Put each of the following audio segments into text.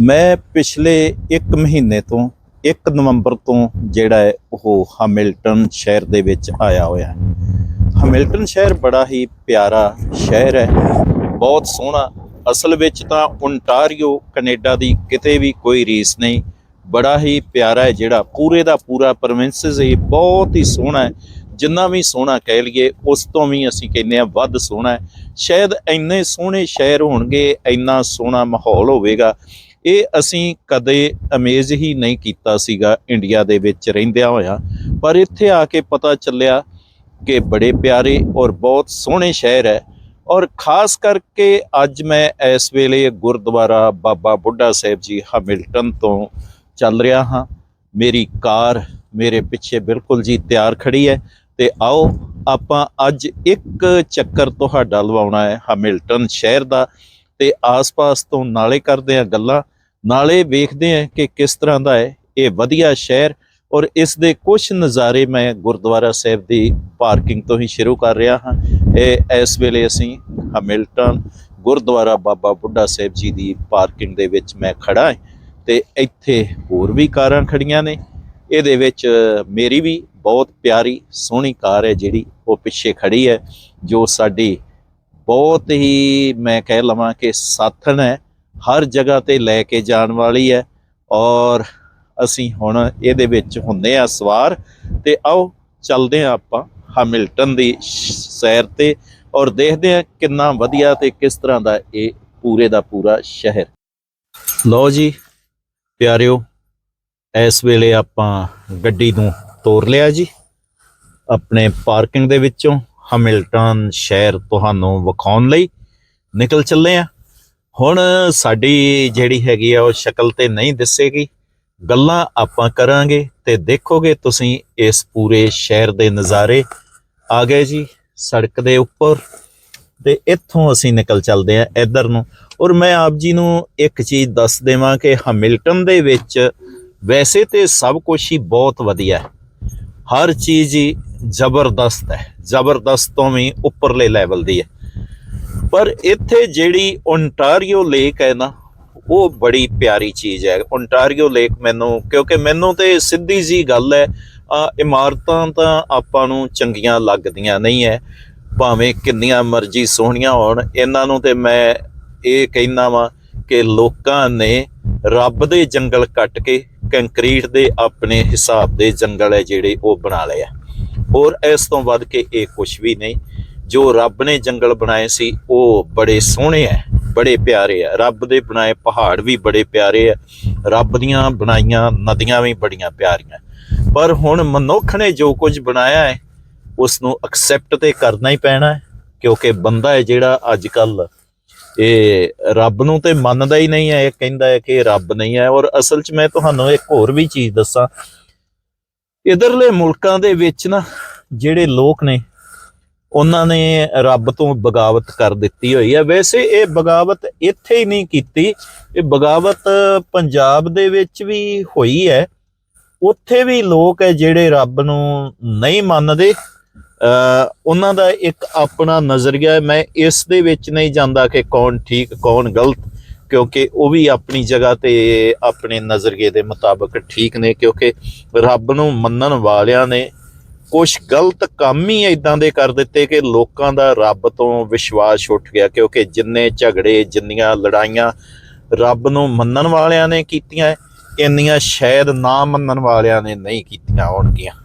ਮੈਂ ਪਿਛਲੇ 1 ਮਹੀਨੇ ਤੋਂ 1 ਨਵੰਬਰ ਤੋਂ ਜਿਹੜਾ ਹੈ ਉਹ ਹੈਮਿਲਟਨ ਸ਼ਹਿਰ ਦੇ ਵਿੱਚ ਆਇਆ ਹੋਇਆ ਹੈ। ਹੈਮਿਲਟਨ ਸ਼ਹਿਰ ਬੜਾ ਹੀ ਪਿਆਰਾ ਸ਼ਹਿਰ ਹੈ, ਬਹੁਤ ਸੋਹਣਾ। ਅਸਲ ਵਿੱਚ ਤਾਂ ਓਨਟਾਰੀਓ ਕੈਨੇਡਾ ਦੀ ਕਿਤੇ ਵੀ ਕੋਈ ਰੀਸ ਨਹੀਂ, ਬੜਾ ਹੀ ਪਿਆਰਾ ਹੈ ਜਿਹੜਾ, ਪੂਰੇ ਦਾ ਪੂਰਾ ਪ੍ਰੋਵਿੰਸਸ ਇਹ ਬਹੁਤ ਹੀ ਸੋਹਣਾ ਹੈ। ਜਿੰਨਾ ਵੀ ਸੋਹਣਾ ਕਹਿ ਲਈਏ, ਉਸ ਤੋਂ ਵੀ ਅਸੀਂ ਕਹਿੰਦੇ ਆ ਵੱਧ ਸੋਹਣਾ ਹੈ। ਸ਼ਾਇਦ ਇੰਨੇ ਸੋਹਣੇ ਸ਼ਹਿਰ ਹੋਣਗੇ, ਇੰਨਾ ਸੋਹਣਾ ਮਾਹੌਲ ਹੋਵੇਗਾ। ਇਹ ਅਸੀਂ ਕਦੇ ਅਮੇਜ਼ ਹੀ ਨਹੀਂ ਕੀਤਾ ਸੀਗਾ ਇੰਡੀਆ ਦੇ ਵਿੱਚ ਰਹਿੰਦਿਆਂ ਹੋਇਆਂ। ਪਰ ਇੱਥੇ ਆ ਕੇ ਪਤਾ ਚੱਲਿਆ ਕਿ ਬੜੇ ਪਿਆਰੇ ਔਰ ਬਹੁਤ ਸੋਹਣੇ ਸ਼ਹਿਰ ਹੈ। ਔਰ ਖਾਸ ਕਰਕੇ ਅੱਜ ਮੈਂ ਇਸ ਵੇਲੇ ਗੁਰਦੁਆਰਾ ਬਾਬਾ ਬੁੱਢਾ ਸਾਹਿਬ ਜੀ ਹੈਮਿਲਟਨ ਤੋਂ ਚੱਲ ਰਿਹਾ ਹਾਂ। ਮੇਰੀ ਕਾਰ ਮੇਰੇ ਪਿੱਛੇ ਬਿਲਕੁਲ ਜੀ ਤਿਆਰ ਖੜੀ ਹੈ। ਤੇ ਆਓ ਆਪਾਂ ਅੱਜ ਇੱਕ ਚੱਕਰ ਤੁਹਾਡਾ ਲਵਾਉਣਾ ਹੈ ਹਮਿਲਟਨ ਸ਼ਹਿਰ ਦਾ। ਤੇ ਆਸ-ਪਾਸ ਤੋਂ ਨਾਲੇ ਕਰਦੇ ਆ ਗੱਲਾਂ, ਨਾਲੇ ਵੇਖਦੇ ਆ ਕਿ ਕਿਸ ਤਰ੍ਹਾਂ ਦਾ ਹੈ ਇਹ ਵਧੀਆ ਸ਼ਹਿਰ ਔਰ ਇਸ ਦੇ ਕੁਝ ਨਜ਼ਾਰੇ ਮੈਂ ਗੁਰਦੁਆਰਾ ਸਾਹਿਬ ਦੀ ਪਾਰਕਿੰਗ ਤੋਂ ਹੀ ਸ਼ੁਰੂ ਕਰ ਰਿਹਾ ਹਾਂ। ਇਹ ਇਸ ਵੇਲੇ ਅਸੀਂ ਹੈਮਿਲਟਨ ਗੁਰਦੁਆਰਾ ਬਾਬਾ ਬੁੱਢਾ ਸਾਹਿਬ ਜੀ ਦੀ ਪਾਰਕਿੰਗ ਦੇ ਵਿੱਚ ਮੈਂ ਖੜਾ ਹਾਂ ਤੇ ਇੱਥੇ ਹੋਰ ਵੀ ਕਾਰਾਂ ਖੜੀਆਂ ਨੇ। ਇਹਦੇ ਵਿੱਚ ਮੇਰੀ ਵੀ ਬਹੁਤ ਪਿਆਰੀ ਸੋਹਣੀ ਕਾਰ ਹੈ ਜਿਹੜੀ ਉਹ ਪਿੱਛੇ ਖੜੀ ਹੈ, ਜੋ ਸਾਡੀ ਬਹੁਤ ਹੀ ਮੈਂ ਕਹਿ ਲਵਾਂ ਕਿ ਸਾਥਣ ਹੈ, ਹਰ ਜਗ੍ਹਾ ਤੇ ਲੈ ਕੇ ਜਾਣ ਵਾਲੀ ਹੈ ਔਰ ਅਸੀਂ ਹੁਣ ਇਹਦੇ ਵਿੱਚ ਹੁੰਦੇ ਆ ਸਵਾਰ ਤੇ ਆਓ ਚੱਲਦੇ ਆ ਆਪਾਂ ਹੈਮਿਲਟਨ ਦੀ ਸੈਰ ਤੇ ਔਰ ਦੇਖਦੇ ਆ ਕਿੰਨਾ ਵਧੀਆ ਤੇ ਕਿਸ ਤਰ੍ਹਾਂ ਦਾ ਇਹ ਪੂਰੇ ਦਾ ਪੂਰਾ ਸ਼ਹਿਰ। ਲਓ ਜੀ, ਪਿਆਰਿਓ, ਇਸ ਵੇਲੇ ਆਪਾਂ ਗੱਡੀ ਨੂੰ ਤੋਰ ਲਿਆ ਜੀ, ਆਪਣੇ ਪਾਰਕਿੰਗ ਦੇ ਵਿੱਚੋਂ। ਹਮਿਲਟਨ ਸ਼ਹਿਰ ਤੁਹਾਨੂੰ ਵਿਖਾਉਣ ਲਈ ਨਿਕਲ ਚੱਲੇ ਆ। ਹੁਣ ਸਾਡੀ ਜਿਹੜੀ ਹੈਗੀ ਆ, ਉਹ ਸ਼ਕਲ ਤੇ ਨਹੀਂ ਦਿਸੇਗੀ। ਗੱਲਾਂ ਆਪਾਂ ਕਰਾਂਗੇ ਤੇ ਦੇਖੋਗੇ ਤੁਸੀਂ ਇਸ ਪੂਰੇ ਸ਼ਹਿਰ ਦੇ ਨਜ਼ਾਰੇ। ਆ ਗਏ ਜੀ ਸੜਕ ਦੇ ਉੱਪਰ ਤੇ ਇੱਥੋਂ ਅਸੀਂ ਨਿਕਲ ਚੱਲਦੇ ਆ ਇੱਧਰ ਨੂੰ। ਔਰ ਮੈਂ ਆਪ ਜੀ ਨੂੰ ਇੱਕ ਚੀਜ਼ ਦੱਸ ਦੇਵਾਂ ਕਿ ਹਮਿਲਟਨ ਦੇ ਵਿੱਚ ਵੈਸੇ ਤੇ ਸਭ ਕੁਝ ਹੀ ਬਹੁਤ ਵਧੀਆ ਹੈ। ਹਰ ਚੀਜ਼ ਹੀ ਜ਼ਬਰਦਸਤ ਹੈ। ਜ਼ਬਰਦਸਤ ਤੋਂ ਵੀ ਉੱਪਰਲੇ ਲੈਵਲ ਦੀ ਹੈ। ਪਰ ਇੱਥੇ ਜਿਹੜੀ ਓਨਟਾਰੀਓ ਲੇਕ ਹੈ ਨਾ, ਉਹ ਬੜੀ ਪਿਆਰੀ ਚੀਜ਼ ਹੈ। ਓਨਟਾਰੀਓ ਲੇਕ ਮੈਨੂੰ, ਕਿਉਂਕਿ ਮੈਨੂੰ ਤੇ ਸਿੱਧੀ ਜੀ ਗੱਲ ਹੈ ਇਮਾਰਤਾਂ ਤਾਂ ਆਪਾਂ ਨੂੰ ਚੰਗੀਆਂ ਲੱਗਦੀਆਂ ਨਹੀਂ ਹੈ। ਭਾਵੇਂ ਕਿੰਨੀਆਂ ਮਰਜ਼ੀ ਸੋਹਣੀਆਂ ਹੋਣ, ਇਹਨਾਂ ਨੂੰ ਤੇ ਮੈਂ ਇਹ ਕਹਿਣਾ ਵਾਂ ਕਿ ਲੋਕਾਂ ਨੇ ਰੱਬ ਦੇ ਜੰਗਲ ਕੱਟ ਕੇ ਕੰਕਰੀਟ ਦੇ ਆਪਣੇ ਹਿਸਾਬ ਦੇ ਜੰਗਲ ਹੈ ਜਿਹੜੇ ਉਹ ਬਣਾ ਲਏ ਆ। ਹੋਰ ਇਸ ਤੋਂ ਵੱਧ ਕੇ ਇਹ ਕੁਝ ਵੀ ਨਹੀਂ। ਜੋ ਰੱਬ ਨੇ ਜੰਗਲ ਬਣਾਏ ਸੀ, ਉਹ ਬੜੇ ਸੋਹਣੇ ਆ, ਬੜੇ ਪਿਆਰੇ ਆ। ਰੱਬ ਦੇ ਬਣਾਏ ਪਹਾੜ ਵੀ ਬੜੇ ਪਿਆਰੇ ਆ। ਰੱਬ ਦੀਆਂ ਬਣਾਈਆਂ ਨਦੀਆਂ ਵੀ ਬੜੀਆਂ ਪਿਆਰੀਆਂ। ਪਰ ਹੁਣ ਮਨੁੱਖ ਨੇ ਜੋ ਕੁਝ ਬਣਾਇਆ ਹੈ ਉਸ ਨੂੰ ਐਕਸੈਪਟ ਤੇ ਕਰਨਾ ਹੀ ਪੈਣਾ ਹੈ, ਕਿਉਂਕਿ ਬੰਦਾ ਹੈ ਜਿਹੜਾ ਅੱਜ ਕੱਲ੍ਹ ਇਹ ਰੱਬ ਨੂੰ ਤੇ ਮੰਨਦਾ ਹੀ ਨਹੀਂ ਹੈ, ਇਹ ਕਹਿੰਦਾ ਹੈ ਕਿ ਰੱਬ ਨਹੀਂ ਹੈ। ਔਰ ਅਸਲ 'ਚ ਮੈਂ ਤੁਹਾਨੂੰ ਇੱਕ ਹੋਰ ਵੀ ਚੀਜ਼ ਦੱਸਾਂ। ਇਧਰਲੇ ਮੁਲਕਾਂ ਦੇ ਵਿੱਚ ਨਾ ਜਿਹੜੇ ਲੋਕ ਨੇ, ਉਹਨਾਂ ਨੇ ਰੱਬ ਤੋਂ ਬਗਾਵਤ ਕਰ ਦਿੱਤੀ ਹੋਈ ਹੈ। ਵੈਸੇ ਇਹ ਬਗਾਵਤ ਇੱਥੇ ਹੀ ਨਹੀਂ ਕੀਤੀ, ਇਹ ਬਗਾਵਤ ਪੰਜਾਬ ਦੇ ਵਿੱਚ ਵੀ ਹੋਈ ਹੈ। ਉੱਥੇ ਵੀ ਲੋਕ ਹੈ ਜਿਹੜੇ ਰੱਬ ਨੂੰ ਨਹੀਂ ਮੰਨਦੇ। ਉਹਨਾਂ ਦਾ ਇੱਕ ਆਪਣਾ ਨਜ਼ਰੀਆ ਹੈ। ਮੈਂ ਇਸ ਦੇ ਵਿੱਚ ਨਹੀਂ ਜਾਂਦਾ ਕਿ ਕੌਣ ਠੀਕ, ਕੌਣ ਗਲਤ, ਕਿਉਂਕਿ ਉਹ ਵੀ ਆਪਣੀ ਜਗ੍ਹਾ ਤੇ ਆਪਣੇ ਨਜ਼ਰੀਏ ਦੇ ਮੁਤਾਬਕ ਠੀਕ ਨੇ, ਕਿਉਂਕਿ ਰੱਬ ਨੂੰ ਮੰਨਣ ਵਾਲਿਆਂ ਨੇ ਕੁਝ ਗਲਤ ਕੰਮ ਹੀ ਇਦਾਂ ਦੇ ਕਰ ਦਿੱਤੇ ਕਿ ਲੋਕਾਂ ਦਾ ਰੱਬ ਤੋਂ ਵਿਸ਼ਵਾਸ ਉੱਠ ਗਿਆ, ਕਿਉਂਕਿ ਜਿੰਨੇ ਝਗੜੇ, ਜਿੰਨੀਆਂ ਲੜਾਈਆਂ ਰੱਬ ਨੂੰ ਮੰਨਣ ਵਾਲਿਆਂ ਨੇ ਕੀਤੀਆਂ, ਇੰਨੀਆਂ ਸ਼ਾਇਦ ਨਾ ਮੰਨਣ ਵਾਲਿਆਂ ਨੇ ਨਹੀਂ ਕੀਤੀਆਂ ਹੋਣਗੀਆਂ।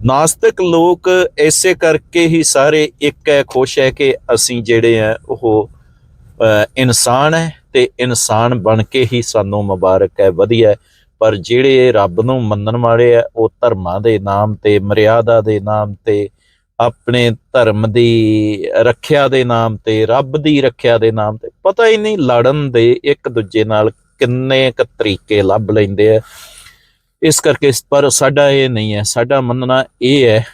ਨਾਸਤਿਕ ਲੋਕ ਐਸੇ ਕਰਕੇ ਹੀ ਸਾਰੇ ਇੱਕ ਹੈ, ਖੁਸ਼ ਹੈ ਕਿ ਅਸੀਂ ਜਿਹੜੇ ਆ, ਉਹ ਇਨਸਾਨ ਹੈ ਤੇ ਇਨਸਾਨ ਬਣ ਕੇ ਹੀ ਸਾਨੂੰ ਮੁਬਾਰਕ ਹੈ, ਵਧੀਆ ਪਰ ਜਿਹੜੇ ਰੱਬ ਨੂੰ ਮੰਨਣ ਵਾਲੇ ਆ, ਉਹ ਧਰਮਾਂ ਦੇ ਨਾਮ ਤੇ, ਮਰਿਆਦਾ ਦੇ ਨਾਮ ਤੇ, ਆਪਣੇ ਧਰਮ ਦੀ ਰੱਖਿਆ ਦੇ ਨਾਮ ਤੇ, ਰੱਬ ਦੀ ਰੱਖਿਆ ਦੇ ਨਾਮ ਤੇ, ਪਤਾ ਹੀ ਨਹੀਂ ਲੜਨ ਦੇ ਇੱਕ ਦੂਜੇ ਨਾਲ ਕਿੰਨੇ ਕ ਤਰੀਕੇ ਲੱਭ ਲੈਂਦੇ ਆ। ਇਸ ਕਰਕੇ ਪਰ ਸਾਡਾ ਇਹ ਨਹੀਂ ਹੈ। ਸਾਡਾ ਮੰਨਣਾ ਇਹ ਹੈ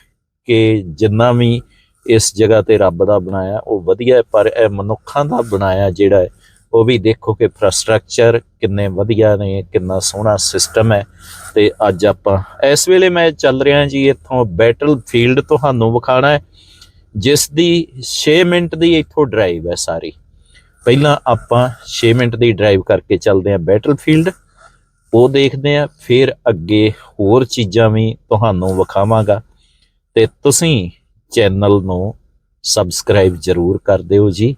ਕਿ ਜਿੰਨਾ ਵੀ ਇਸ ਜਗ੍ਹਾ ਤੇ ਰੱਬ ਦਾ ਬਣਾਇਆ, ਉਹ ਵਧੀਆ ਪਰ ਇਹ ਮਨੁੱਖਾਂ ਦਾ ਬਣਾਇਆ ਜਿਹੜਾ ਹੈ, ਉਹ ਵੀ ਦੇਖੋ ਕਿ ਇਨਫਰਾਸਟ੍ਰਕਚਰ ਕਿੰਨੇ ਵਧੀਆ ਨੇ, ਕਿੰਨਾ ਸੋਹਣਾ ਸਿਸਟਮ ਹੈ। ਤੇ ਅੱਜ ਆਪਾਂ ਇਸ ਵੇਲੇ ਮੈਂ ਚੱਲ ਰਿਹਾ ਜੀ ਇੱਥੋਂ ਬੈਟਲ ਫੀਲਡ ਤੁਹਾਨੂੰ ਵਿਖਾਣਾ ਹੈ, ਜਿਸ ਦੀ 6 ਮਿੰਟ ਦੀ ਇੱਥੋਂ ਡਰਾਈਵ ਹੈ ਸਾਰੀ। ਪਹਿਲਾਂ ਆਪਾਂ 6 ਮਿੰਟ ਦੀ ਡਰਾਈਵ ਕਰਕੇ ਚੱਲਦੇ ਹਾਂ ਬੈਟਲ ਫੀਲਡ ਉਹ ਦੇਖਦੇ ਹਾਂ ਫਿਰ ਅੱਗੇ ਹੋਰ ਚੀਜ਼ਾਂ ਵੀ ਤੁਹਾਨੂੰ ਵਿਖਾਵਾਂਗਾ। ਤੇ ਤੁਸੀਂ ਚੈਨਲ ਨੂੰ ਸਬਸਕ੍ਰਾਈਬ ਜ਼ਰੂਰ ਕਰ ਦਿਓ ਜੀ,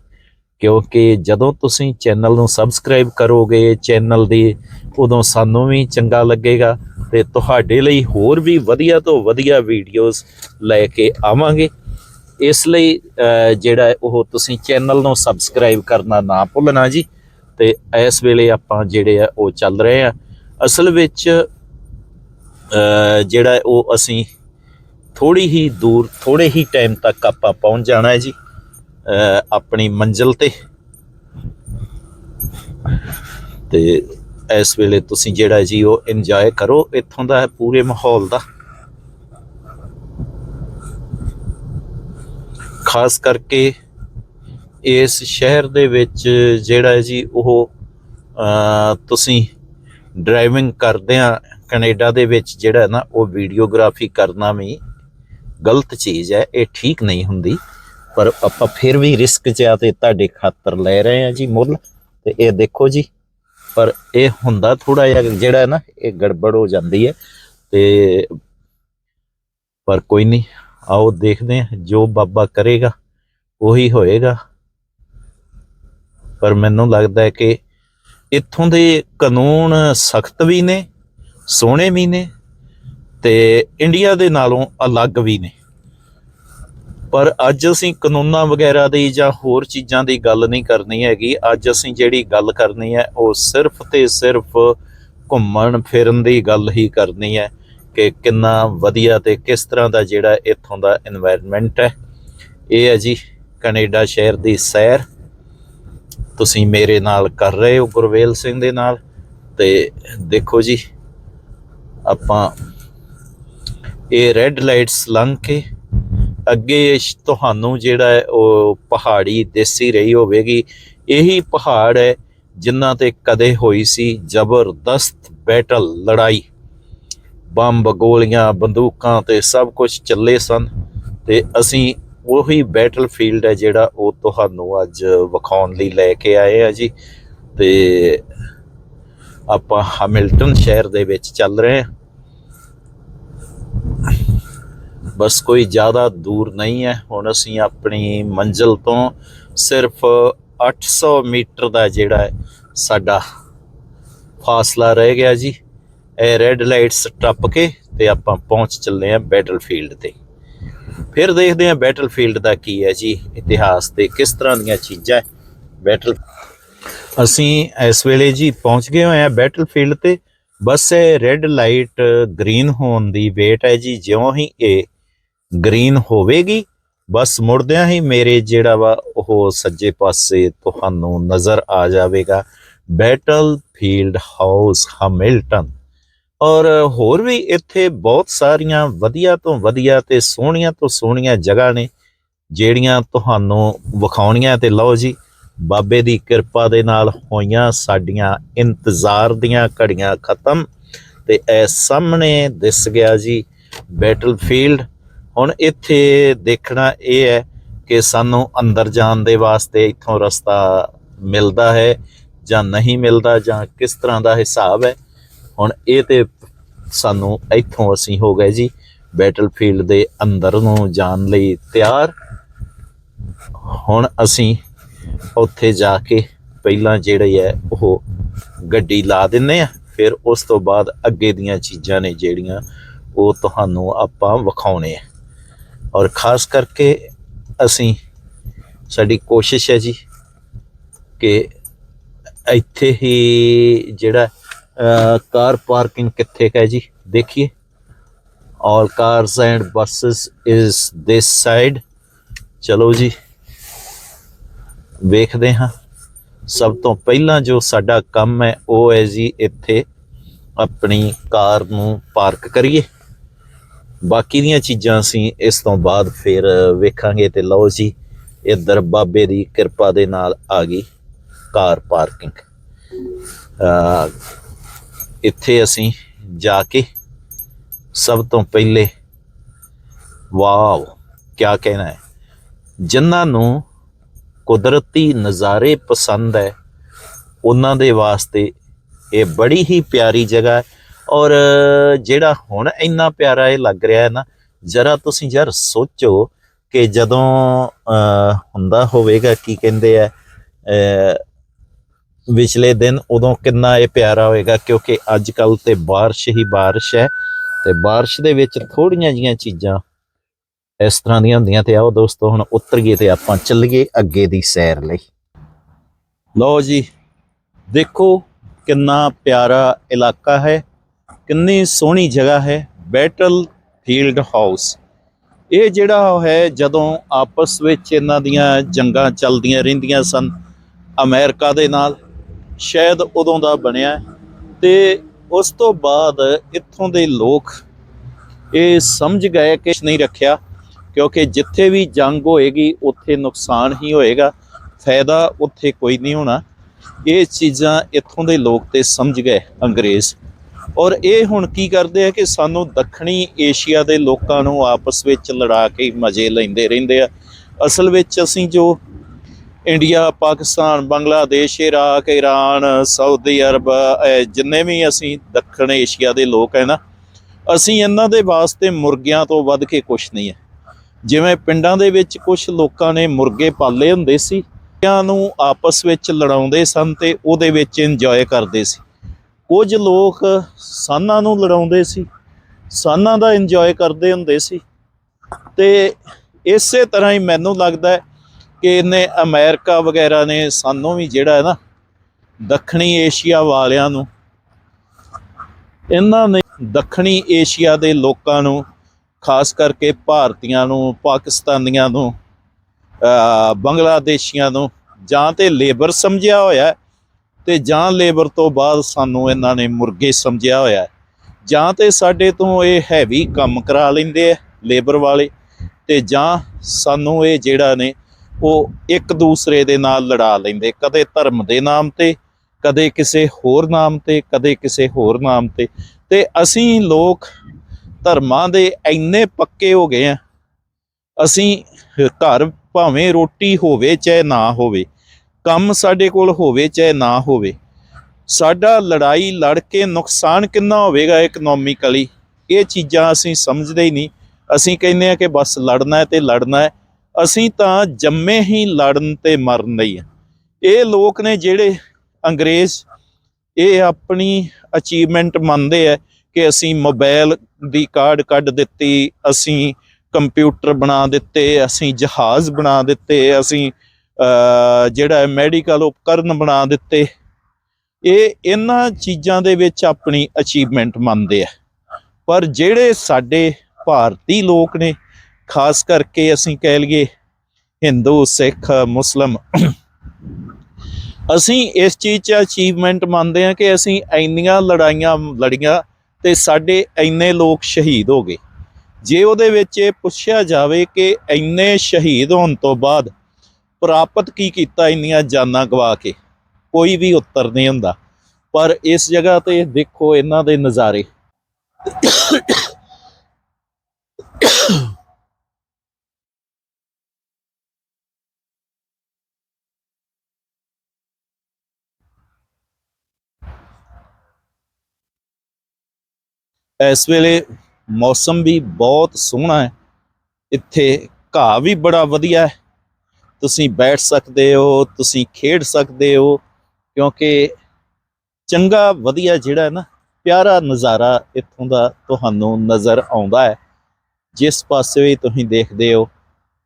ਕਿਉਂਕਿ ਜਦੋਂ ਤੁਸੀਂ ਚੈਨਲ ਨੂੰ ਸਬਸਕ੍ਰਾਈਬ ਕਰੋਗੇ, ਚੈਨਲ ਦੀ ਉਦੋਂ ਸਾਨੂੰ ਵੀ ਚੰਗਾ ਲੱਗੇਗਾ ਤੇ ਤੁਹਾਡੇ ਲਈ ਹੋਰ ਵੀ ਵਧੀਆ ਤੋਂ ਵਧੀਆ ਵੀਡੀਓਜ਼ ਲੈ ਕੇ ਆਵਾਂਗੇ। ਇਸ ਲਈ ਜਿਹੜਾ ਉਹ ਤੁਸੀਂ ਚੈਨਲ ਨੂੰ ਸਬਸਕ੍ਰਾਈਬ ਕਰਨਾ ਨਾ ਭੁੱਲਣਾ ਜੀ, ਤੇ ਇਸ ਵੇਲੇ ਆਪਾਂ ਜਿਹੜੇ ਆ ਉਹ ਚੱਲ ਰਹੇ ਆ। ਅਸਲ ਵਿੱਚ ਜਿਹੜਾ ਉਹ ਅਸੀਂ ਥੋੜੀ ਹੀ ਦੂਰ ਥੋੜੇ ਹੀ ਟਾਈਮ ਤੱਕ ਆਪਾਂ ਪਹੁੰਚ ਜਾਣਾ ਹੈ ਜੀ ਆਪਣੀ ਮੰਜ਼ਿਲ ਤੇ। ਤੇ ਇਸ ਵੇਲੇ ਤੁਸੀਂ ਜਿਹੜਾ ਜੀ ਉਹ ਇੰਜੋਏ ਕਰੋ, ਇੱਥੋਂ ਦਾ ਪੂਰੇ ਮਾਹੌਲ ਦਾ। ਖਾਸ ਕਰਕੇ ਇਸ ਸ਼ਹਿਰ ਦੇ ਵਿੱਚ ਜਿਹੜਾ ਜੀ ਉਹ ਤੁਸੀਂ ਡਰਾਈਵਿੰਗ ਕਰਦੇ ਆ ਕੈਨੇਡਾ ਦੇ ਵਿੱਚ ਜਿਹੜਾ ਨਾ ਉਹ ਵੀਡੀਓਗ੍ਰਾਫੀ ਕਰਨਾ ਵੀ ਗਲਤ ਚੀਜ਼ ਹੈ, ਇਹ ਠੀਕ ਨਹੀਂ ਹੁੰਦੀ। ਪਰ ਆਪਾਂ ਫਿਰ ਵੀ ਰਿਸਕ ਚ ਆ ਤੇ ਤੁਹਾਡੇ ਖਾਤਰ ਲੈ ਰਹੇ ਆ ਜੀ ਮੁੱਲ। ਤੇ ਇਹ ਦੇਖੋ ਜੀ, ਪਰ ਇਹ ਹੁੰਦਾ ਥੋੜਾ ਜਿਹਾ ਜਿਹੜਾ ਹੈ ਨਾ ਇਹ ਗੜਬੜ ਹੋ ਜਾਂਦੀ ਹੈ। ਤੇ ਪਰ ਕੋਈ ਨਹੀਂ, ਆਓ ਦੇਖਦੇ ਹਾਂ ਜੋ ਬਾਬਾ ਕਰੇਗਾ, ਉਹੀ ਹੋਏਗਾ। ਪਰ ਮੈਨੂੰ ਲੱਗਦਾ ਹੈ ਕਿ ਇੱਥੋਂ ਦੇ ਕਾਨੂੰਨ ਸਖਤ ਵੀ ਨੇ, ਸੋਹਣੇ ਵੀ ਨੇ ਤੇ ਇੰਡੀਆ ਦੇ ਨਾਲੋਂ ਅਲੱਗ ਵੀ ਨੇ। ਪਰ ਅੱਜ ਅਸੀਂ ਕਾਨੂੰਨਾਂ ਵਗੈਰਾ ਦੀ ਜਾਂ ਹੋਰ ਚੀਜ਼ਾਂ ਦੀ ਗੱਲ ਨਹੀਂ ਕਰਨੀ ਹੈਗੀ। ਅੱਜ ਅਸੀਂ ਜਿਹੜੀ ਗੱਲ ਕਰਨੀ ਹੈ, ਉਹ ਸਿਰਫ ਤੇ ਸਿਰਫ ਘੁੰਮਣ ਫਿਰਨ ਦੀ ਗੱਲ ਹੀ ਕਰਨੀ ਹੈ ਕਿ ਕਿੰਨਾ ਵਧੀਆ ਤੇ ਕਿਸ ਤਰ੍ਹਾਂ ਦਾ ਜਿਹੜਾ ਇੱਥੋਂ ਦਾ এনवायरमेंट ਹੈ। ਇਹ ਹੈ ਜੀ ਕੈਨੇਡਾ ਸ਼ਹਿਰ ਦੀ ਸੈਰ। ਤੁਸੀਂ ਮੇਰੇ ਨਾਲ ਕਰ ਰਹੇ ਹੋ ਗੁਰਵੇਲ ਸਿੰਘ ਦੇ ਨਾਲ। ਤੇ ਦੇਖੋ ਜੀ, ਆਪਾਂ ਇਹ ਰੈੱਡ ਲਾਈਟਸ ਲੰਘ ਕੇ ਅੱਗੇ ਤੁਹਾਨੂੰ ਜਿਹੜਾ ਹੈ ਉਹ ਪਹਾੜੀ ਦੇਸੀ ਰਹੀ ਹੋਵੇਗੀ। ਇਹੀ ਪਹਾੜ ਹੈ ਜਿਨ੍ਹਾਂ ਤੇ ਕਦੇ ਹੋਈ ਸੀ ਜ਼ਬਰਦਸਤ ਬੈਟਲ ਲੜਾਈ। ਬੰਬ, ਗੋਲੀਆਂ, ਬੰਦੂਕਾਂ ਤੇ ਸਭ ਕੁਝ ਚੱਲੇ ਸਨ ਤੇ ਅਸੀਂ ਉਹੀ ਬੈਟਲਫੀਲਡ ਹੈ ਜਿਹੜਾ ਉਹ ਤੁਹਾਨੂੰ ਅੱਜ ਵਿਖਾਉਣ ਲਈ ਲੈ ਕੇ ਆਏ ਆ ਜੀ। ਤੇ ਆਪਾਂ ਹੈਮਿਲਟਨ ਸ਼ਹਿਰ ਦੇ ਵਿੱਚ ਚੱਲ ਰਹੇ ਹਾਂ। ਬਸ ਕੋਈ ਜ਼ਿਆਦਾ ਦੂਰ ਨਹੀਂ ਹੈ। ਹੁਣ ਅਸੀਂ ਆਪਣੀ ਮੰਜ਼ਿਲ ਤੋਂ ਸਿਰਫ 800 ਮੀਟਰ ਦਾ ਜਿਹੜਾ ਹੈ ਸਾਡਾ ਫਾਸਲਾ ਰਹਿ ਗਿਆ ਜੀ। ਇਹ ਰੈੱਡ ਲਾਈਟਸ ਟੱਪ ਕੇ ਤੇ ਆਪਾਂ ਪਹੁੰਚ ਚੱਲੇ ਆ ਬੈਟਲਫੀਲਡ ਤੇ। ਫਿਰ ਦੇਖਦੇ ਆ ਬੈਟਲਫੀਲਡ ਦਾ ਕੀ ਹੈ ਜੀ, ਇਤਿਹਾਸ ਤੇ ਕਿਸ ਤਰ੍ਹਾਂ ਦੀਆਂ ਚੀਜ਼ਾਂ ਬੈਟਲ ਅਸੀਂ ਇਸ ਵੇਲੇ ਜੀ ਪਹੁੰਚ ਗਏ ਹੋਏ ਆ ਬੈਟਲਫੀਲਡ ਤੇ। ਬਸ ਇਹ ਰੈੱਡ ਲਾਈਟ ਗ੍ਰੀਨ ਹੋਣ ਦੀ ਵੇਟ ਹੈ ਜੀ, ਜਿਉਂ ਹੀ ਇਹ ਗ੍ਰੀਨ ਹੋਵੇਗੀ, ਬਸ ਮੁੜਦਿਆਂ ਹੀ ਮੇਰੇ ਜਿਹੜਾ ਵਾ ਉਹ ਸੱਜੇ ਪਾਸੇ ਤੁਹਾਨੂੰ ਨਜ਼ਰ ਆ ਜਾਵੇਗਾ। ਬੈਟਲ ਫੀਲਡ ਹਾਊਸ ਹਮਿਲਟਨ ਔਰ ਹੋਰ ਵੀ ਇੱਥੇ ਬਹੁਤ ਸਾਰੀਆਂ ਵਧੀਆ ਤੋਂ ਵਧੀਆ ਤੇ ਸੋਹਣੀਆਂ ਤੋਂ ਸੋਹਣੀਆਂ ਜਗ੍ਹਾ ਨੇ, ਜਿਹੜੀਆਂ ਤੁਹਾਨੂੰ ਵਿਖਾਉਣੀਆਂ ਤੇ ਲਓ ਜੀ, ਬਾਬੇ ਦੀ ਕਿਰਪਾ ਦੇ ਨਾਲ ਹੋਈਆਂ ਸਾਡੀਆਂ ਇੰਤਜ਼ਾਰ ਦੀਆਂ ਘੜੀਆਂ ਖਤਮ ਤੇ ਇਹ ਸਾਹਮਣੇ ਦਿਸ ਗਿਆ ਜੀ ਬੈਟਲਫੀਲਡ ਹੁਣ ਇੱਥੇ ਦੇਖਣਾ ਇਹ ਹੈ ਕਿ ਸਾਨੂੰ ਅੰਦਰ ਜਾਣ ਦੇ ਵਾਸਤੇ ਇੱਥੋਂ ਰਸਤਾ ਮਿਲਦਾ ਹੈ ਜਾਂ ਨਹੀਂ ਮਿਲਦਾ ਜਾਂ ਕਿਸ ਤਰ੍ਹਾਂ ਦਾ ਹਿਸਾਬ ਹੈ। ਹੁਣ ਇਹ ਤੇ ਸਾਨੂੰ ਇੱਥੋਂ ਅਸੀਂ ਹੋ ਗਏ ਜੀ ਬੈਟਲਫੀਲਡ ਦੇ ਅੰਦਰ ਨੂੰ ਜਾਣ ਲਈ ਤਿਆਰ। ਹੁਣ ਅਸੀਂ ਉੱਥੇ ਜਾ ਕੇ ਪਹਿਲਾਂ ਜਿਹੜੇ ਹੈ ਉਹ ਗੱਡੀ ਲਾ ਦਿੰਨੇ ਆ, ਫਿਰ ਉਸ ਤੋਂ ਬਾਅਦ ਅੱਗੇ ਦੀਆਂ ਚੀਜ਼ਾਂ ਨੇ ਜਿਹੜੀਆਂ ਉਹ ਤੁਹਾਨੂੰ ਆਪਾਂ ਵਿਖਾਉਣੇ ਆ। ਔਰ ਖਾਸ ਕਰਕੇ ਅਸੀਂ, ਸਾਡੀ ਕੋਸ਼ਿਸ਼ ਹੈ ਜੀ ਕਿ ਇੱਥੇ ਹੀ ਜਿਹੜਾ ਕਾਰ ਪਾਰਕਿੰਗ ਕਿੱਥੇ ਹੈ ਜੀ? ਦੇਖੀਏ। All cars and buses is this side ਚਲੋ ਜੀ। ਵੇਖਦੇ ਹਾਂ। ਸਭ ਤੋਂ ਪਹਿਲਾਂ ਜੋ ਸਾਡਾ ਕੰਮ ਹੈ, ਉਹ ਹੈ ਜੀ ਇੱਥੇ ਆਪਣੀ ਕਾਰ ਨੂੰ ਪਾਰਕ ਕਰੀਏ। ਬਾਕੀ ਦੀਆਂ ਚੀਜ਼ਾਂ ਅਸੀਂ ਇਸ ਤੋਂ ਬਾਅਦ ਫਿਰ ਵੇਖਾਂਗੇ ਤੇ ਲਓ ਜੀ, ਇੱਧਰ ਬਾਬੇ ਦੀ ਕਿਰਪਾ ਦੇ ਨਾਲ ਆ ਗਈ ਕਾਰ ਪਾਰਕਿੰਗ। ਇੱਥੇ ਅਸੀਂ ਜਾ ਕੇ ਸਭ ਤੋਂ ਪਹਿਲੇ, ਵਾਓ ਕੀ ਕਹਿਣਾ ਹੈ। ਜਿਨ੍ਹਾਂ ਨੂੰ ਕੁਦਰਤੀ ਨਜ਼ਾਰੇ ਪਸੰਦ ਹੈ, ਉਹਨਾਂ ਦੇ ਵਾਸਤੇ ਇਹ ਬੜੀ ਹੀ ਪਿਆਰੀ ਜਗ੍ਹਾ ਹੈ। ਔਰ ਜਿਹੜਾ ਹੁਣ ਇੰਨਾ ਪਿਆਰਾ ਇਹ ਲੱਗ ਰਿਹਾ ਹੈ ਨਾ, ਜਰਾ ਤੁਸੀਂ ਯਾਰ ਸੋਚੋ ਕਿ ਜਦੋਂ ਹੁੰਦਾ ਹੋਵੇਗਾ, ਕੀ ਕਹਿੰਦੇ ਆ ਵਿਚਲੇ ਦਿਨ ਉਦੋਂ ਕਿੰਨਾ ਇਹ ਪਿਆਰਾ ਹੋਏਗਾ, ਕਿਉਂਕਿ ਅੱਜ ਕੱਲ ਤੇ ਬਾਰਿਸ਼ ਹੀ ਬਾਰਿਸ਼ ਹੈ ਤੇ ਬਾਰਿਸ਼ ਦੇ ਵਿੱਚ ਥੋੜੀਆਂ ਜੀਆਂ ਚੀਜ਼ਾਂ ਇਸ ਤਰ੍ਹਾਂ ਦੀਆਂ ਹੁੰਦੀਆਂ ਤੇ ਆਓ ਦੋਸਤੋ, ਹੁਣ ਉਤਰੀਏ ਤੇ ਆਪਾਂ ਚੱਲੀਏ ਅੱਗੇ ਦੀ ਸੈਰ ਲਈ। ਲਓ ਜੀ, ਦੇਖੋ ਕਿੰਨਾ ਪਿਆਰਾ ਇਲਾਕਾ ਹੈ, ਕਿੰਨੀ ਸੋਹਣੀ ਜਗ੍ਹਾ ਹੈ, ਬੈਟਲ ਫੀਲਡ ਹਾਊਸ। ਇਹ ਜਿਹੜਾ ਹੈ, ਜਦੋਂ ਆਪਸ ਵਿੱਚ ਇਹਨਾਂ ਦੀਆਂ ਜੰਗਾਂ ਚੱਲਦੀਆਂ ਰਹਿੰਦੀਆਂ ਸਨ ਅਮਰੀਕਾ ਦੇ ਨਾਲ ਸ਼ਾਇਦ ਉਦੋਂ ਦਾ ਬਣਿਆ ਹੈ। ਤੇ ਉਸ ਤੋਂ ਬਾਅਦ ਇੱਥੋਂ ਦੇ ਲੋਕ ਇਹ ਸਮਝ ਗਏ ਕਿ ਨਹੀਂ ਰੱਖਿਆ, ਕਿਉਂਕਿ ਜਿੱਥੇ ਵੀ ਜੰਗ ਹੋਏਗੀ, ਉੱਥੇ ਨੁਕਸਾਨ ਹੀ ਹੋਏਗਾ। ਫਾਇਦਾ ਉੱਥੇ ਕੋਈ ਨਹੀਂ ਹੋਣਾ। ਇਹ ਚੀਜ਼ਾਂ ਇੱਥੋਂ ਦੇ ਲੋਕ ਤੇ ਸਮਝ ਗਏ, ਅੰਗਰੇਜ਼। ਔਰ ਇਹ ਹੁਣ ਕੀ ਕਰਦੇ ਆ ਕਿ ਸਾਨੂੰ ਦੱਖਣੀ ਏਸ਼ੀਆ ਦੇ ਲੋਕਾਂ ਨੂੰ ਆਪਸ ਵਿੱਚ ਲੜਾ ਕੇ ਮਜ਼ੇ ਲੈਂਦੇ ਰਹਿੰਦੇ ਆ। ਅਸਲ ਵਿੱਚ ਅਸੀਂ ਜੋ India, Pakistan, Bangladesh, Iraq Iran Saudi Arab, ਇਹ ਜਿੰਨੇ ਵੀ ਅਸੀਂ ਦੱਖਣ ਏਸ਼ੀਆ ਦੇ ਲੋਕ ਹੈ ਨਾ, ਅਸੀਂ ਇਹਨਾਂ ਦੇ ਵਾਸਤੇ ਮੁਰਗਿਆਂ ਤੋਂ ਵੱਧ ਕੇ ਕੁਝ ਨਹੀਂ ਹੈ। ਜਿਵੇਂ ਪਿੰਡਾਂ ਦੇ ਵਿੱਚ ਕੁਝ ਲੋਕਾਂ ਨੇ ਮੁਰਗੇ ਪਾਲੇ ਹੁੰਦੇ ਸੀ ਇਹਨਾਂ ਨੂੰ ਆਪਸ ਵਿੱਚ ਲੜਾਉਂਦੇ ਸਨ ਤੇ ਉਹਦੇ ਵਿੱਚ ਇੰਜੋਏ ਕਰਦੇ ਸੀ। ਕੁਝ ਲੋਕ ਸਾਨਾਂ ਨੂੰ ਲੜਾਉਂਦੇ ਸੀ, ਸਾਨਾਂ ਦਾ ਇੰਜੋਏ ਕਰਦੇ ਹੁੰਦੇ ਸੀ ਤੇ ਇਸੇ ਤਰ੍ਹਾਂ ਹੀ ਮੈਨੂੰ ਲੱਗਦਾ ਹੈ ਕਿ ਇਹਨੇ ਅਮਰੀਕਾ ਵਗੈਰਾ ਨੇ ਸਾਨੂੰ ਵੀ ਜਿਹੜਾ ਹੈ ਨਾ ਦੱਖਣੀ ਏਸ਼ੀਆ ਵਾਲਿਆਂ ਨੂੰ, ਇਹਨਾਂ ਨੇ ਦੱਖਣੀ ਏਸ਼ੀਆ ਦੇ ਲੋਕਾਂ ਨੂੰ, ਖਾਸ ਕਰਕੇ ਭਾਰਤੀਆਂ ਨੂੰ, ਪਾਕਿਸਤਾਨੀਆਂ ਨੂੰ ਬੰਗਲਾਦੇਸ਼ੀਆਂ ਨੂੰ ਜਾਂ ਤੇ ਲੇਬਰ ਸਮਝਿਆ ਹੋਇਆ ਹੈ ਤੇ ਜਾਂ ਲੇਬਰ ਤੋਂ ਬਾਅਦ ਸਾਨੂੰ ਇਹਨਾਂ ਨੇ ਮੁਰਗੇ ਸਮਝਿਆ ਹੋਇਆ ਜਾਂ ਤੇ ਸਾਡੇ ਤੋਂ ਇਹ ਹੈਵੀ ਕੰਮ ਕਰਾ ਲੈਂਦੇ ਆ ਲੇਬਰ ਵਾਲੇ ਤੇ ਜਾਂ ਸਾਨੂੰ ਇਹ ਜਿਹੜਾ ਨੇ ਉਹ ਇੱਕ ਦੂਸਰੇ ਦੇ ਨਾਲ ਲੜਾ ਲੈਂਦੇ, ਕਦੇ ਧਰਮ ਦੇ ਨਾਮ ਤੇ, ਕਦੇ ਕਿਸੇ ਹੋਰ ਨਾਮ ਤੇ, ਕਦੇ ਕਿਸੇ ਹੋਰ ਨਾਮ ਤੇ। ਤੇ ਅਸੀਂ ਲੋਕ ਧਰਮਾਂ ਦੇ ਇੰਨੇ ਪੱਕੇ ਹੋ ਗਏ ਆ। ਅਸੀਂ ਘਰ ਭਾਵੇਂ ਰੋਟੀ ਹੋਵੇ ਚਾਹੇ ਨਾ ਹੋਵੇ, ਕੰਮ ਸਾਡੇ ਕੋਲ ਹੋਵੇ ਚਾਹੇ ਨਾ ਹੋਵੇ, ਸਾਡਾ ਲੜਾਈ ਲੜ ਕੇ ਨੁਕਸਾਨ ਕਿੰਨਾ ਹੋਵੇਗਾ ਇਕਨੋਮਿਕਲੀ ਇਹ ਚੀਜ਼ਾਂ ਅਸੀਂ ਸਮਝਦੇ ਹੀ ਨਹੀਂ। ਅਸੀਂ ਕਹਿੰਦੇ ਆ ਕਿ ਬਸ ਲੜਨਾ ਹੈ ਤੇ ਲੜਨਾ ਹੈ। ਅਸੀਂ ਤਾਂ ਜੰਮੇ ਹੀ ਲੜਨ ਤੇ ਮਰਨ ਲਈ ਇਹ ਲੋਕ ਨੇ ਜਿਹੜੇ ਅੰਗਰੇਜ਼, ਇਹ ਆਪਣੀ ਅਚੀਵਮੈਂਟ ਮੰਨਦੇ ਆ ਕਿ ਅਸੀਂ ਮੋਬਾਈਲ ਦੀ ਕਾਰਡ ਕੱਢ ਦਿੱਤੀ, ਅਸੀਂ ਕੰਪਿਊਟਰ ਬਣਾ ਦਿੱਤੇ, ਅਸੀਂ ਜਹਾਜ਼ ਬਣਾ ਦਿੱਤੇ, ਅਸੀਂ ਜਿਹੜਾ ਮੈਡੀਕਲ ਉਪਕਰਨ ਬਣਾ ਦਿੱਤੇ। ਇਹ ਇਹਨਾਂ ਚੀਜ਼ਾਂ ਦੇ ਵਿੱਚ ਆਪਣੀ ਅਚੀਵਮੈਂਟ ਮੰਨਦੇ ਆ। ਪਰ ਜਿਹੜੇ ਸਾਡੇ ਭਾਰਤੀ ਲੋਕ ਨੇ ਖਾਸ ਕਰਕੇ ਅਸੀਂ ਕਹਿ ਲਈਏ ਹਿੰਦੂ, ਸਿੱਖ, ਮੁਸਲਮ। ਅਸੀਂ ਇਸ ਚੀਜ਼ 'ਚ ਅਚੀਵਮੈਂਟ ਮੰਨਦੇ ਹਾਂ ਕਿ ਅਸੀਂ ਇੰਨੀਆਂ ਲੜਾਈਆਂ ਲੜੀਆਂ ਤੇ ਸਾਡੇ ਇੰਨੇ ਲੋਕ ਸ਼ਹੀਦ ਹੋ ਗਏ। ਜੇ ਉਹਦੇ ਵਿੱਚ ਇਹ ਪੁੱਛਿਆ ਜਾਵੇ ਕਿ ਇੰਨੇ ਸ਼ਹੀਦ ਹੋਣ ਤੋਂ ਬਾਅਦ ਪ੍ਰਾਪਤ ਕੀ ਕੀਤਾ ਇੰਨੀਆਂ ਜਾਨਾਂ ਗਵਾ ਕੇ, ਕੋਈ ਵੀ ਉੱਤਰ ਨਹੀਂ ਹੁੰਦਾ। ਪਰ ਇਸ ਜਗ੍ਹਾ ਤੇ ਦੇਖੋ ਇਹਨਾਂ ਦੇ ਨਜ਼ਾਰੇ। ਇਸ ਵੇਲੇ ਮੌਸਮ ਵੀ ਬਹੁਤ ਸੋਹਣਾ ਹੈ। ਇੱਥੇ ਘਾਹ ਵੀ ਬੜਾ ਵਧੀਆ ਹੈ। ਤੁਸੀਂ ਬੈਠ ਸਕਦੇ ਹੋ, ਤੁਸੀਂ ਖੇਡ ਸਕਦੇ ਹੋ, ਕਿਉਂਕਿ ਚੰਗਾ ਵਧੀਆ ਜਿਹੜਾ ਨਾ, ਪਿਆਰਾ ਨਜ਼ਾਰਾ ਇੱਥੋਂ ਦਾ ਤੁਹਾਨੂੰ ਨਜ਼ਰ ਆਉਂਦਾ ਹੈ। ਜਿਸ ਪਾਸੇ ਵੀ ਤੁਸੀਂ ਦੇਖਦੇ ਹੋ,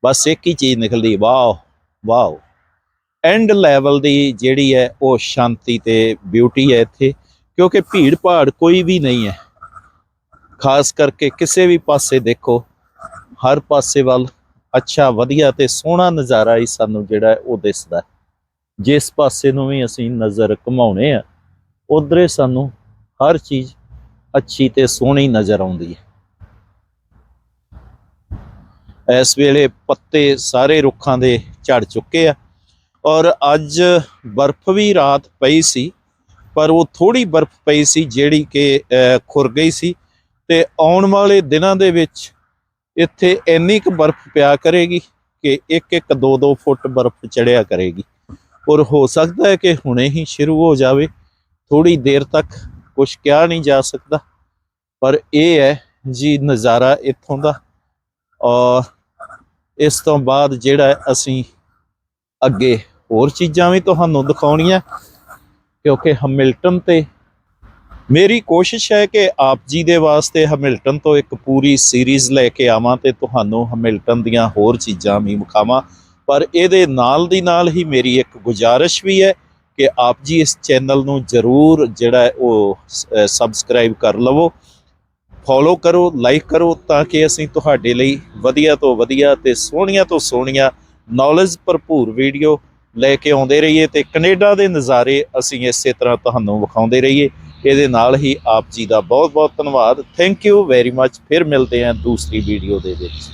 ਬਸ ਇੱਕ ਹੀ ਚੀਜ਼ ਨਿਕਲਦੀ, ਵਾਓ ਵਾਓ। ਐਂਡ ਲੈਵਲ ਦੀ ਜਿਹੜੀ ਹੈ ਉਹ ਸ਼ਾਂਤੀ ਤੇ ਬਿਊਟੀ ਹੈ ਇੱਥੇ, ਕਿਉਂਕਿ ਭੀੜ ਭਾੜ ਕੋਈ ਵੀ ਨਹੀਂ ਹੈ। ਖਾਸ ਕਰਕੇ ਕਿਸੇ ਵੀ ਪਾਸੇ ਦੇਖੋ, ਹਰ ਪਾਸੇ ਵੱਲ ਅੱਛਾ, ਵਧੀਆ ਤੇ ਸੋਹਣਾ ਨਜ਼ਾਰਾ ਹੀ ਸਾਨੂੰ ਜਿਹੜਾ ਉਹ ਦਿਸਦਾ ਜਿਸ ਪਾਸੇ ਨੂੰ ਵੀ ਅਸੀਂ ਨਜ਼ਰ ਘੁਮਾਉਣੇ ਆ, ਉਧਰੇ ਸਾਨੂੰ ਹਰ ਚੀਜ਼ ਅੱਛੀ ਤੇ ਸੋਹਣੀ ਨਜ਼ਰ ਆਉਂਦੀ ਹੈ। ਇਸ ਵੇਲੇ ਪੱਤੇ ਸਾਰੇ ਰੁੱਖਾਂ ਦੇ ਝੜ ਚੁੱਕੇ ਆ ਔਰ ਅੱਜ ਬਰਫ਼ ਵੀ ਰਾਤ ਪਈ ਸੀ, ਪਰ ਉਹ ਥੋੜੀ ਬਰਫ਼ ਪਈ ਸੀ ਜਿਹੜੀ ਕਿ ਖੁਰ ਗਈ ਸੀ। ਤੇ ਆਉਣ ਵਾਲੇ ਦਿਨਾਂ ਦੇ ਵਿੱਚ ਇੱਥੇ ਇੰਨੀ ਕੁ ਬਰਫ਼ ਪਿਆ ਕਰੇਗੀ ਕਿ ਇੱਕ ਇੱਕ ਦੋ ਦੋ ਫੁੱਟ ਬਰਫ਼ ਚੜਿਆ ਕਰੇਗੀ। ਔਰ ਹੋ ਸਕਦਾ ਹੈ ਕਿ ਹੁਣੇ ਹੀ ਸ਼ੁਰੂ ਹੋ ਜਾਵੇ। ਥੋੜੀ ਦੇਰ ਤੱਕ ਕੁਝ ਕਿਹਾ ਨਹੀਂ ਜਾ ਸਕਦਾ। ਪਰ ਇਹ ਹੈ ਜੀ ਨਜ਼ਾਰਾ ਇੱਥੋਂ ਦਾ। ਔਰ ਇਸ ਤੋਂ ਬਾਅਦ ਜਿਹੜਾ ਅਸੀਂ ਅੱਗੇ ਹੋਰ ਚੀਜ਼ਾਂ ਵੀ ਤੁਹਾਨੂੰ ਦਿਖਾਉਣੀਆਂ। ਕਿਉਂਕਿ ਹਮਿਲਟਨ ਤੇ ਮੇਰੀ ਕੋਸ਼ਿਸ਼ ਹੈ ਕਿ ਆਪ ਜੀ ਦੇ ਵਾਸਤੇ ਹਮਿਲਟਨ ਤੋਂ ਇੱਕ ਪੂਰੀ ਸੀਰੀਜ਼ ਲੈ ਕੇ ਆਵਾਂ ਤੇ ਤੁਹਾਨੂੰ ਹਮਿਲਟਨ ਦੀਆਂ ਹੋਰ ਚੀਜ਼ਾਂ ਵੀ ਵਿਖਾਵਾਂ। ਪਰ ਇਹਦੇ ਨਾਲ ਦੀ ਨਾਲ ਹੀ ਮੇਰੀ ਇੱਕ ਗੁਜ਼ਾਰਿਸ਼ ਵੀ ਹੈ ਕਿ ਆਪ ਜੀ ਇਸ ਚੈਨਲ ਨੂੰ ਜ਼ਰੂਰ ਜਿਹੜਾ ਉਹ ਸਬਸਕ੍ਰਾਈਬ ਕਰ ਲਵੋ। ਫੋਲੋ ਕਰੋ ਲਾਈਕ ਕਰੋ ਤਾਂ ਕਿ ਅਸੀਂ ਤੁਹਾਡੇ ਲਈ ਵਧੀਆ ਤੋਂ ਵਧੀਆ ਤੇ ਸੋਹਣੀਆਂ ਤੋਂ ਸੋਹਣੀਆਂ ਨੌਲੇਜ ਭਰਪੂਰ ਵੀਡੀਓ ਲੈ ਕੇ ਆਉਂਦੇ ਰਹੀਏ ਤੇ ਕੈਨੇਡਾ ਦੇ ਨਜ਼ਾਰੇ ਅਸੀਂ ਇਸੇ ਤਰ੍ਹਾਂ ਤੁਹਾਨੂੰ ਵਿਖਾਉਂਦੇ ਰਹੀਏ। ਇਹਦੇ ਨਾਲ ਹੀ ਆਪ ਜੀ ਦਾ ਬਹੁਤ ਬਹੁਤ ਧੰਨਵਾਦ। ਥੈਂਕ ਯੂ ਵੈਰੀ ਮੱਚ ਫਿਰ ਮਿਲਦੇ ਹਾਂ ਦੂਸਰੀ ਵੀਡੀਓ ਦੇ ਵਿੱਚ।